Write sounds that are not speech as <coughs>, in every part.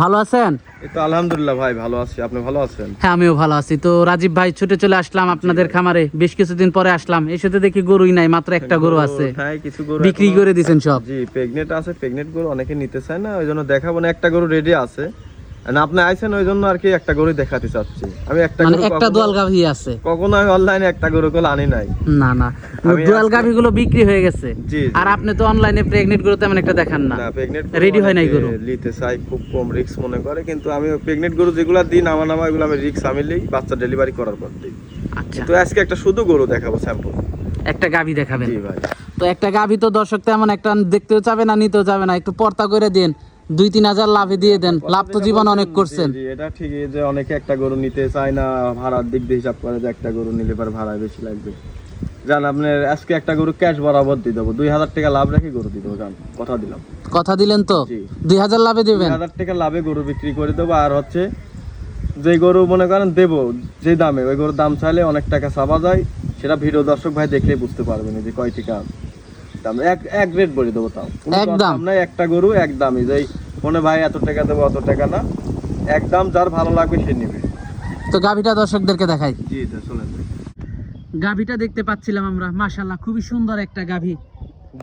ভালো আছেন? তো আলহামদুলিল্লাহ ভাই ভালো আছি। আপনি ভালো আছেন? হ্যাঁ আমিও ভালো আছি। তো রাজীব ভাই ছুটে চলে আসলাম আপনাদের খামারে। বেশ কিছুদিন পরে আসলাম। এসে দেখি গরুই নাই মাত্র একটা গরু আছে। হ্যাঁ কিছু গরু বিক্রি করে দিয়েছেন সব। জি প্রেগনেন্ট আছে প্রেগনেন্ট গরু অনেকে নিতে চায় না ওই জন্য দেখাবো না একটা গরু রেডি আছে। আপনি আইছেন ওই জন্য আর কি একটা গরু দেখাতে চাচ্ছি। আমি একটা মানে একটা দোয়াল গাভী আছে। কখনো আমি অনলাইনে একটা গরু কল আনি নাই। না না। দোয়াল গাভী গুলো বিক্রি হয়ে গেছে। আর আপনি তো অনলাইনে গরু তেমন একটা দেখান না। Ready হয় নাই গরু? নিতে চাই খুব কম রিস্ক মনে করে কিন্তু আমি গরু যেগুলো দিন আমার নামা এগুলো আমি রিস্ক আমি লিই বাচ্চা ডেলিভারি করার পর দিই। আচ্ছা। তো আজকে একটা শুধু গরু দেখাবো স্যাম্পল একটা গাভী দেখাবেন। জি ভাই। তো একটা গাভী তো দর্শক তেমন একটা দেখতেও চাবে না নিতেও যাবে না একটু পর্তা করে দিন। দুই তিন হাজার লাভে দিয়ে দেন। লাভ তো জীবন অনেক করছেন। এটা ঠিকই যে অনেকে একটা গরু নিতে চায় না ভাড়ার দিক দিয়ে হিসাব করে যে একটা গরু নিলে পরে ভাড়া বেশি লাগবে। জান আপনার আজকে একটা গরু ক্যাশ বরাবর দিয়ে দেবো। দুই হাজার টাকা লাভ রেখে গরু দিয়ে দেবো জান কথা দিলাম। কথা দিলেন তো। দুই হাজার লাভে দিবেন? হাজার টাকা লাভে গরু বিক্রি করে দেবো আর হচ্ছে যে গরু মনে করেন দেবো যে দামে ওই গরুর দাম চাইলে অনেক টাকা চাপা যায়। সেটা ভিডিও দর্শক ভাই দেখলেই বুঝতে পারবেন যে কয় টাকা। দাম এক এক রেট বলে দেবো তাও। কোনো এক দর দাম? দাম নাই একটা গরু এক দামই। যেই মনে ভাই এত টাকা দেবো অত টাকা না। একদম যার ভালো লাগবে সে নিবে। তো গাভীটা দর্শকদেরকে দেখাই। জি তো শোনেন। গাভীটা দেখতে পাচ্ছিলাম আমরা মাশাল্লাহ খুবই সুন্দর একটা গাভী।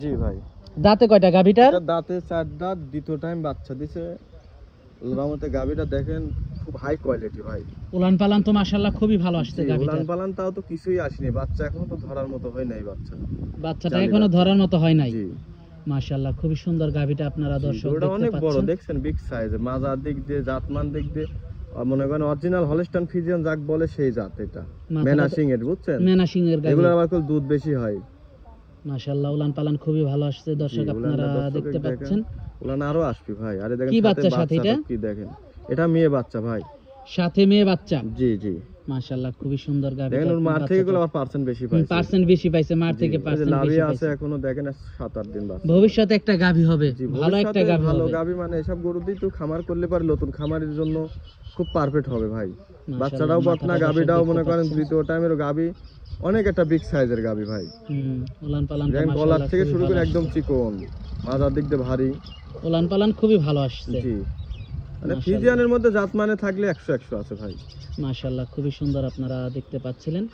জি ভাই। দাঁতে কয়টা গাভীটার? দাঁতে চার দাঁত দ্বিতীয় টাইম বাচ্চা দিছে। রহমতে গাবিটা দেখেন খুব হাই কোয়ালিটি ভাই। উলান পালান তো মাশাল্লাহ খুবই ভালো আসছে উলান পালান তাও তো কিছুই আসেনি। বাচ্চা এখনও তো ধরার মতো হয় নাই বাচ্চা। বাচ্চাটা এখনও ধরার মতো হয় নাই। জি। মাশাল্লাহ খুবই সুন্দর আপনারা দর্শক দেখতে অনেক বড় দেখছেন বিগ সাইজ মাজার দিক দিয়ে জাতমান দিক দিয়ে মনে করেন অরিজিনাল যাক বলে সেই জাত এটা। মেনাসিং এর বুঝছেন? মেনাসিং এর গাভী এগুলোর আবার দুধ বেশি হয়। মাশাল্লাহ উলান পালান খুবই ভালো আসছে দর্শক আপনারা দেখতে পাচ্ছেন। ওলান আরও আসবি ভাই। আরে দেখেন কি বাচ্চা সাথে এটা? কি দেখেন? এটা মেয়ে বাচ্চা ভাই। সাথে মেয়ে বাচ্চা? জি জি। মাশাল্লাহ খুবই সুন্দর গাভী দেখেন ওর মার থেকে গুলো আবার পার্সেন্ট বেশি পাইছে। পার্সেন্ট বেশি পাইছে মার থেকে পার্সেন্ট বেশি আছে এখনও দেখেন সাত আট দিন বাচ্চা। ভবিষ্যতে একটা গাভী হবে। ভালো একটা ভবিষ্যতে গাভী ভালো হবে। গাভী মানে এসব গরু দিয়ে তো খামার করলে পারে নতুন খামারের জন্য খুব পারফেক্ট হবে ভাই। বাচ্চাটাও মাথাটা গাভীটাও মনে করেন দ্বিতীয় টাইমের গাভী। অনেক একটা বিগ সাইজের গাভী ভাই। হুম, উলান পালান গলার থেকে শুরু করে একদম চিকন মাজার দিক দিয়ে ভারী। উলান পালান খুবই ভালো আসছে। জি। মানে ফিজিয়ানের মধ্যে জাত মানে থাকলে একশো একশো আছে ভাই। মাশাআল্লাহ খুবই সুন্দর আপনারা দেখতে পাচ্ছিলেন।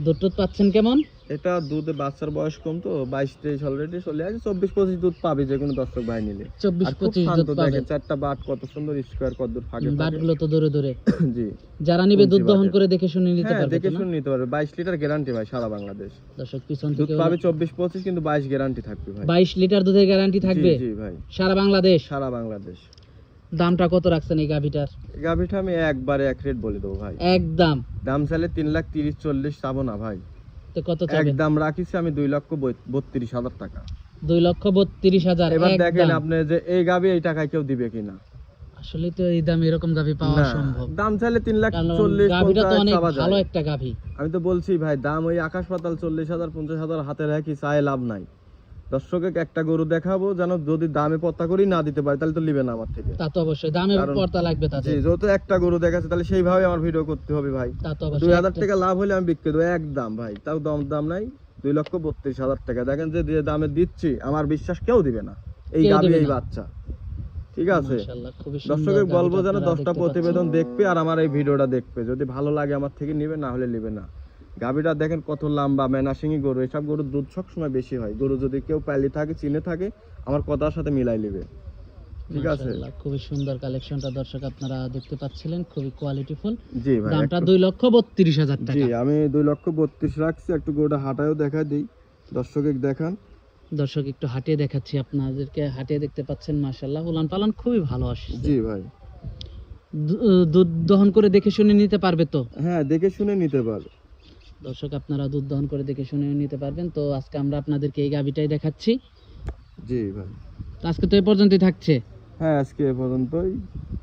দুধ পাচ্ছেন কেমন? এটা দুধে বাচ্চার বয়স কম তো বাইশ তেইশ অলরেডি চলে আসে চব্বিশ পঁচিশ দুধ পাবে যে কোনো দর্শক ভাই নিলে। চব্বিশ পঁচিশ দুধ পাবে। চারটা বাট কত সুন্দর স্কোয়ার কত দূর ফাঁকে। বাটগুলো তো দূরে দূরে। <coughs> জি। যারা নিবে দুধ দহন করে দেখে শুনে নিতে হ্যাঁ পারবে দেখে শুনে নিতে পারবে। বাইশ লিটার গ্যারান্টি ভাই সারা বাংলাদেশ। দর্শক পিছন দুধ থেকে পাবে চব্বিশ পঁচিশ কিন্তু বাইশ গ্যারান্টি থাকবে ভাই। বাইশ লিটার দুধের গ্যারান্টি থাকবে জি ভাই। সারা বাংলাদেশ? সারা বাংলাদেশ। দামটা কত রাখছেন এই গাভিটার? গাভিটা আমি একবারে এক রেট বলে দেবো ভাই। একদম। দাম চাইলে তিন লাখ তিরিশ চল্লিশ চাবো না ভাই। তো কত একদম রাখিছি আমি দুই লক্ষ বত্রিশ হাজার টাকা। দুই লক্ষ বত্রিশ হাজার এবার দেখেন আপনি যে এই গাভি এই টাকায় কেউ দিবে কিনা। আসলে তো এই দাম এরকম গাভি পাওয়া না সম্ভব। দাম চাইলে তিন লাখ চল্লিশ গাভিটা তো অনেক ভালো একটা গাভি। আমি তো বলছি ভাই দাম ওই আকাশ পাতাল চল্লিশ হাজার পঞ্চাশ হাজার হাতে রাখি চায় লাভ নাই। দর্শকে একটা গরু দেখাবো যেন যদি দামে পত্তা করি না দিতে পারি তাহলে তো নিবে না আমার থেকে। তা তো অবশ্যই দামে পড়তা লাগবে তাতে জি যেহেতু একটা গরু দেখাচ্ছে তাহলে সেইভাবে আমার ভিডিও করতে হবে ভাই। তা তো অবশ্যই। হাজার একটা- টাকা লাভ হলে আমি বিক্রি দেবো এক দাম ভাই। তাও দম দাম নাই দুই লক্ষ বত্রিশ হাজার টাকা। দেখেন যে যে দামে দিচ্ছি আমার বিশ্বাস কেউ দিবে না। এই গাবি এই বাচ্চা। ঠিক আছে? দর্শকের বলব যেন দশটা প্রতিবেদন দেখবে আর আমার এই ভিডিওটা দেখবে। যদি ভালো লাগে আমার থেকে নিবে না হলে নিবে না। গাভীটা দেখেন কত লম্বা মেনাসিংই গরু এসব গরুর দুধ সবসময় বেশি হয়। গরু যদি কেউ পাইলে থাকে চিনে থাকে আমার কথার সাথে মিলাই নেবে। ঠিক আছে? খুবই সুন্দর কালেকশনটা দর্শক আপনারা দেখতে পাচ্ছিলেন খুবই কোয়ালিটিফুল জি ভাই দামটা একটু- দুই লক্ষ বত্রিশ হাজার জি আমি দুই লক্ষ বত্রিশ রাখছি একটু গরুটা হাঁটায়ও দেখা দিই। দর্শকে দেখান। দর্শক একটু হাঁটিয়ে দেখাচ্ছি আপনাদেরকে হাঁটিয়ে দেখতে পাচ্ছেন মাশাল্লাহ উলান পালান খুবই ভালো আসছে। জি ভাই। দুধ দহন করে দেখে শুনে নিতে পারবে তো? হ্যাঁ দেখে শুনে নিতে পারো দর্শক আপনারা দুধ দহন করে দেখে শুনে নিতে পারবেন। তো আজকে আমরা আপনাদেরকে এই গাভিটাই দেখাচ্ছি। জি ভাই। তো আজকে তো এই পর্যন্তই থাকছে। হ্যাঁ আজকে এ পর্যন্তই।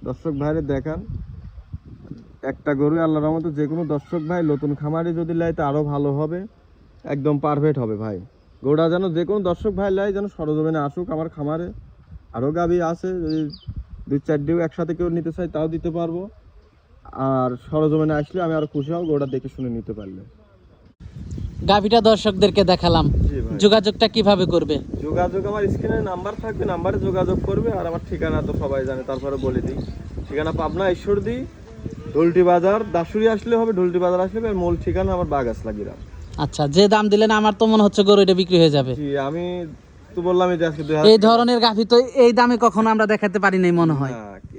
দর্শক ভাইরে দেখান। একটা গরু আল্লাহর রহমতে যে কোনো দর্শক ভাই নতুন খামারে যদি লাই তো আরও ভালো হবে। একদম পারফেক্ট হবে ভাই। গরুটা যেন যে কোনো দর্শক ভাই লাই যেন সরজমিনে আসুক আমার খামারে। আরও গাবি আছে যদি দুই চারটিও একসাথে কেউ নিতে চাই তাও দিতে পারব। আর সরজমিনে আসলে আমি আরও খুশি হব গরুটা দেখে শুনে নিতে পারলে। গাভিটা দর্শকদেরকে দেখালাম। যোগাযোগটা কীভাবে করবে? যোগাযোগ আমার স্ক্রিনে নাম্বার থাকবে নাম্বারে যোগাযোগ করবে আর আমার ঠিকানা তো সবাই জানে তারপরে বলে দিই। ঠিকানা পাবনা ঈশ্বরদী ঢুলটি বাজার দাসুরি আসলে হবে ঢুলটি বাজার আসলে হবে মূল ঠিকানা আমার বাগাস লাগিরাম আচ্ছা যে দাম দিলেন আমার তো মনে হচ্ছে গরু এটা বিক্রি হয়ে যাবে। জি আমি তো বললাম যে আজকে এই ধরনের গাভি তো এই দামে কখনো আমরা দেখাতে পারি নাই মনে হয়।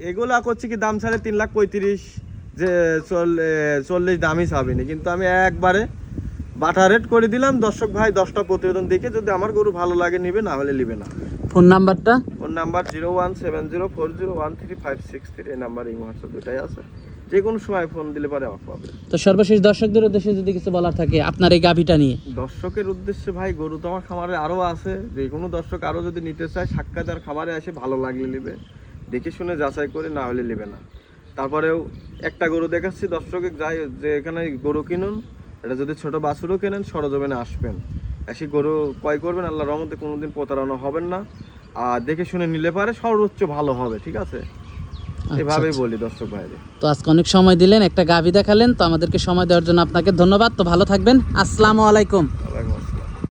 এগুলা করছে কি দাম ছাড়ে তিন লাখ পঁয়ত্রিশ যে চল্লিশ দামই চাবিনি কিন্তু আমি একবারে বাটা রেট করে দিলাম। দর্শক ভাই দশটা প্রতিবেদন দেখে যদি আমার গরু ভালো লাগে নিবে না হলে নিবে না। ফোন নাম্বারটা? Phone number zero one seven zero four zero one three five six three এই নাম্বার এই হোয়াটসঅ্যাপ দুটাই আছে। যে কোনো সময় ফোন দিলে পারে আমার পাবে তো সর্বশেষ দর্শকদের উদ্দেশ্যে যদি কিছু বলার থাকে আপনার এই গাভিটা নিয়ে। দর্শকের উদ্দেশ্যে ভাই গরু তো আমার খামারে আরও আছে। যে কোনো দর্শক আরও যদি নিতে চায় সাক্ষাৎ আর খামারে আসে ভালো লাগলে নেবে। দেখে শুনে যাচাই করে না হলে নেবে না। তারপরেও একটা গরু দেখাচ্ছি দর্শকে যাই যে এখানে গরু কিনুন। এটা যদি ছোট বাছুরও কেনেন সরজমিনে আসবেন। এসে গরু ক্রয় করবেন আল্লাহ রহমতে কোনোদিন প্রতারণা হবেন না। আর দেখে শুনে নিলে পারে সর্বোচ্চ ভালো হবে ঠিক আছে? আচ্ছা, এভাবেই আচ্ছা। বলি দর্শক ভাইদের। তো আজকে অনেক সময় দিলেন একটা গাভি দেখালেন তো আমাদেরকে সময় দেওয়ার জন্য আপনাকে ধন্যবাদ। তো ভালো থাকবেন। আসসালামু আলাইকুম।